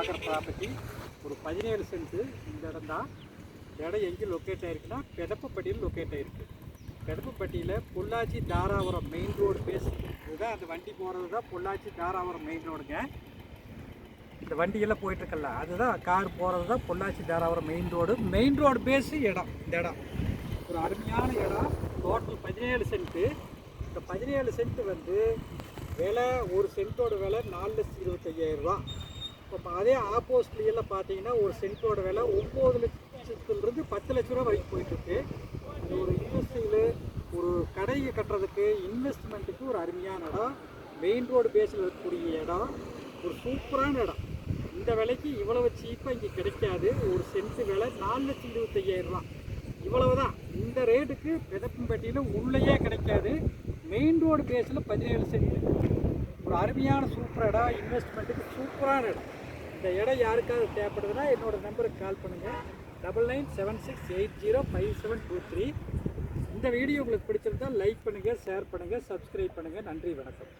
பார்க்குற ப்ராப்பர்ட்டி ஒரு பதினேழு சென்ட்டு இந்த இடம் தான். இடம் எங்கே லொக்கேட் ஆகிருக்குன்னா பெதப்பப்பட்டியில் லொக்கேட் ஆகிருக்கு பெதப்பப்பட்டியில் Pollachi Dharapuram main road base இதுதான் அந்த வண்டி போகிறது தான் பொள்ளாச்சி தாராபுரம் மெயின் ரோடுங்க இந்த வண்டியெல்லாம் போயிட்டுருக்கல அதுதான் கார் போகிறது தான் Pollachi Dharapuram main road main road base இடம் இந்த இடம். ஒரு அருமையான இடம். டோட்டல் பதினேழு சென்ட்டு இந்த பதினேழு சென்ட் வந்து விலை ஒரு சென்ட்டோட விலை நாலு லட்சத்தி இருபத்தையாயிரம் ரூபா இப்போ அதே ஆப்போசிட்லாம் பார்த்தீங்கன்னா ஒரு சென்ட்டோட விலை ஒம்பது லட்சத்துலேருந்து பத்து லட்ச ரூபா வரைக்கும் போயிட்டுருக்கு. இது ஒரு இண்டஸ்ட்ரியில் ஒரு கடையை கட்டுறதுக்கு இன்வெஸ்ட்மெண்ட்டுக்கு ஒரு அருமையான இடம். மெயின் ரோடு பேஸில் இருக்கக்கூடிய இடம். ஒரு சூப்பரான இடம். இந்த விலைக்கு இவ்வளவு சீப்பாக இங்கே கிடைக்காது. ஒரு சென்ட்டு விலை நாலு லட்சம் இருபத்தையாயிரம் ரூபா இவ்வளவு தான் இந்த ரேட்டுக்கு பெதப்பம்பட்டியில் உள்ளேயே கிடைக்காது. மெயின் ரோடு பேஸில் பதினேழு சென்ட் ஒரு அருமையான சூப்பர் இடம். இன்வெஸ்ட்மெண்ட்டுக்கு சூப்பரான இடம். இந்த இடம் யாருக்காவது தேவைப்படுதுன்னா என்னோடய நம்பருக்கு கால் பண்ணுங்கள் double nine seven six eight zero five seven two three. இந்த வீடியோ உங்களுக்கு பிடிச்சிருந்தா லைக் பண்ணுங்கள் ஷேர் பண்ணுங்கள் சப்ஸ்கிரைப் பண்ணுங்கள் நன்றி வணக்கம்.